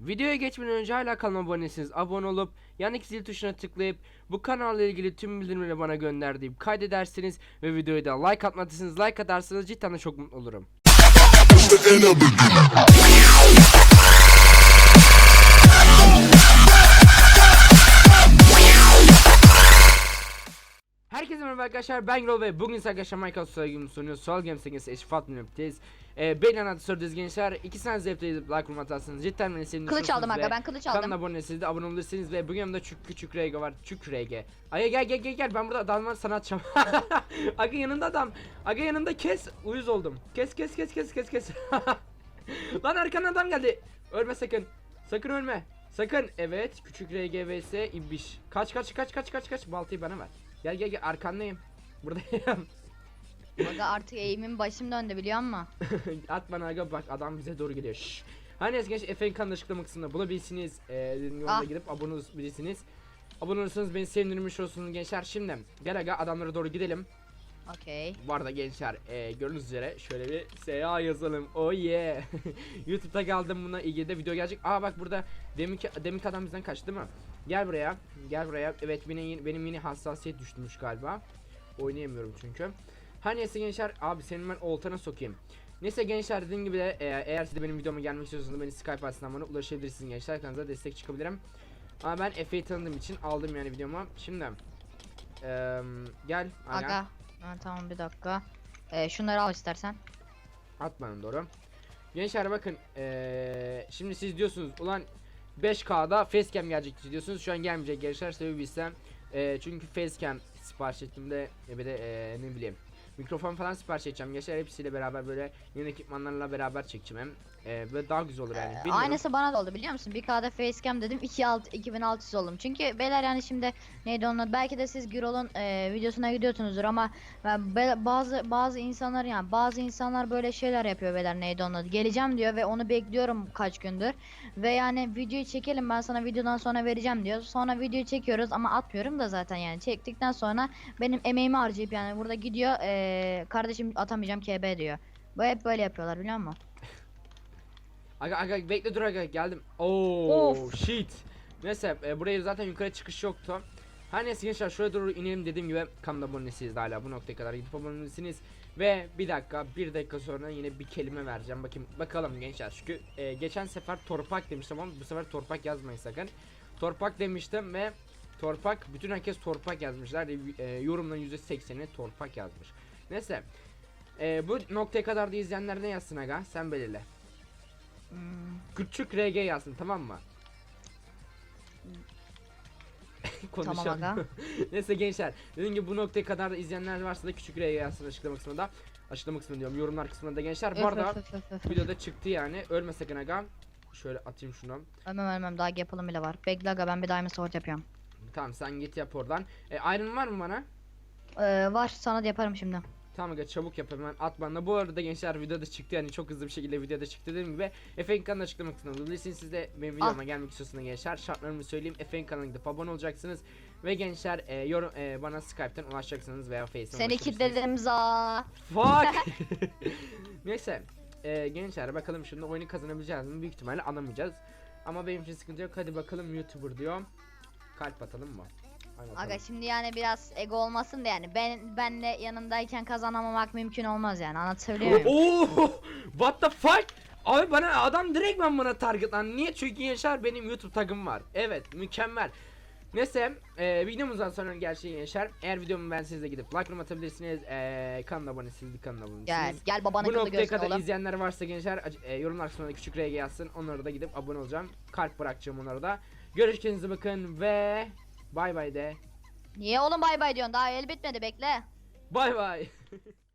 Videoya geçmeden önce hala kanalıma abonesiniz. Abone olup yanındaki zil tuşuna tıklayıp bu kanalla ilgili tüm bildirimleri bana gönder deyip kaydedersiniz ve videoya da like atmadıysanız like atarsanız cidden de çok mutlu olurum. Arkadaşlar ben Grol ve bugün arkadaşlar Minecraft Soul Game'in sunuyor Soul Games sevgisi Eşfat Münöp'teyiz ee, Beyler adı soruyoruz gençler İki sene zevkle edip like rum atarsınız cidden beni sevdiğiniz Kılıç aldım aga ben kılıç aldım. abone siz de abone olursanız ve bugün yanımda çük küçük RG var. Çük RG Aga gel gel gel gel. Ben burada adamlar sana atacağım Aga yanında adam. Aga yanında kes. Uyuz oldum. Kes kes kes kes kes kes. Lan arkadan adam geldi. Ölme sakın. Sakın ölme. Sakın. Evet küçük RG vs İbbiş. Kaç kaç kaç kaç kaç kaç. Baltayı bana ver Gel gel gel. Arkandayım. Buradayım. Aga artık eğimim başım döndü biliyor musun? At bana aga bak adam bize doğru geliyor Şşş. Hani neyse genç Efe'nin kanal açıklama kısmında bulabilirsiniz ee, dediğim gibi Ah. gidip abone olabilirsiniz Abone olursanız beni sevindirmiş olsunuz gençler. Şimdi gel aga adamlara doğru gidelim Okey. Bu arada gençler e, gördüğünüz üzere şöyle bir SA yazalım. Oh yeah. Youtube'da geldim buna ilgili de video gelecek. Aa bak burada deminki, deminki adam bizden kaçtı değil mi? Gel buraya gel buraya. Evet benim, benim yine hassasiyet düşmüş galiba. Oynayamıyorum çünkü. Her neyse gençler abi senin ben oltana sokayım. Neyse gençler dediğim gibi de e, eğer siz de benim videoma gelmek istiyorsanız beni Skype açısından bana ulaşabilirsiniz gençler. Kanalınıza destek çıkabilirim. Ama ben Efe'yi tanıdığım için aldım yani videoma Şimdi eee, Gel Aga. Aga. Ha, tamam bir dakika. Ee, şunları al istersen. At doğru. Gençler bakın eee, şimdi siz diyorsunuz ulan 5K'da facecam gelecek diyorsunuz şu an gelmeyecek gençler sebebi ise eee, çünkü facecam sipariş ettiğimde e, bir de eee, ne bileyim mikrofon falan sipariş edeceğim gençler hepsiyle beraber böyle yeni ekipmanlarla beraber çekeceğim hem eee, böyle daha güzel olur yani Ee, Bilmiyorum. aynısı bana da oldu biliyor musun? Bir K'da facecam dedim 2600 2600 oldum. Çünkü beyler yani şimdi neydi onun? Belki de siz Gürol'un e, videosuna gidiyorsunuzdur ama ben bazı bazı insanlar yani bazı insanlar böyle şeyler yapıyor beyler neydi onun? Geleceğim diyor ve onu bekliyorum kaç gündür. Ve yani videoyu çekelim ben sana videodan sonra vereceğim diyor. Sonra videoyu çekiyoruz ama atmıyorum da zaten yani çektikten sonra benim emeğimi harcayıp yani burada gidiyor e, kardeşim atamayacağım KB diyor. Bu hep böyle yapıyorlar biliyor musun? Aga aga bekle dur aga geldim. Oo Of. shit. Neyse e, buraya zaten yukarı çıkış yoktu. Her neyse gençler şuraya doğru inelim dediğim gibi kanala abonesiniz de hala bu noktaya kadar gidip abonesiniz. Ve bir dakika bir dakika sonra yine bir kelime vereceğim. Bakayım bakalım gençler çünkü e, geçen sefer torpak demiştim ama bu sefer torpak yazmayın sakın. Torpak demiştim ve torpak bütün herkes torpak yazmışlar. E, yorumların %80'i torpak yazmış. Neyse. E, bu noktaya kadar da izleyenler ne yazsın aga sen belirle. Hmm. Küçük RG yazsın tamam mı? Konuşalım. aga. Neyse gençler dediğim gibi bu noktaya kadar da izleyenler varsa da küçük RG yazsın açıklama kısmında. Açıklama kısmında diyorum yorumlar kısmında da gençler. Bu arada videoda çıktı yani ölme sakın aga. Şöyle atayım şunu. Ölmem ölmem daha yapalım bile var. Bekle aga ben bir diamond sword yapıyorum. Tamam sen git yap oradan. E, iron var mı bana? Ee, var sana da yaparım şimdi. Tamam aga çabuk yap hemen at bana. Bu arada gençler videoda çıktı yani çok hızlı bir şekilde videoda çıktı dediğim gibi. Efe'nin kanalını açıklama kısmında bulabilirsiniz. Siz de benim videoma gelmek istiyorsanız gençler şartlarımı söyleyeyim. Efe'nin kanalına gidip abone olacaksınız. Ve gençler e, yorum e, bana Skype'ten ulaşacaksınız veya Face'ten Seni kilitledim za. Fuck. Neyse. E, gençler bakalım şimdi oyunu kazanabileceğiz mi? Büyük ihtimalle alamayacağız. Ama benim için sıkıntı yok. Hadi bakalım YouTuber diyor. Kalp atalım mı? Atalım. Aga şimdi yani biraz ego olmasın da yani ben benle yanındayken kazanamamak mümkün olmaz yani anlatabiliyor muyum? Oo! What the fuck? Abi bana adam direkt ben bana target lan. Niye? Çünkü gençler benim YouTube tagım var. Evet, mükemmel. Neyse, e, videomuzdan sonra gerçeği gençler. Eğer videomu beğendiyseniz de gidip like atabilirsiniz. E, kanala abonesiniz, kanala abonesiniz. Gel gel babanın Bu noktaya kadar oğlum. izleyenler varsa gençler e, yorumlar kısmına küçük RG yazsın. Onlara da gidip abone olacağım. Kalp bırakacağım onlara da. Görüşürüz bakın ve bay bay de. Niye oğlum bay bay diyorsun daha el bitmedi bekle. Bay bay.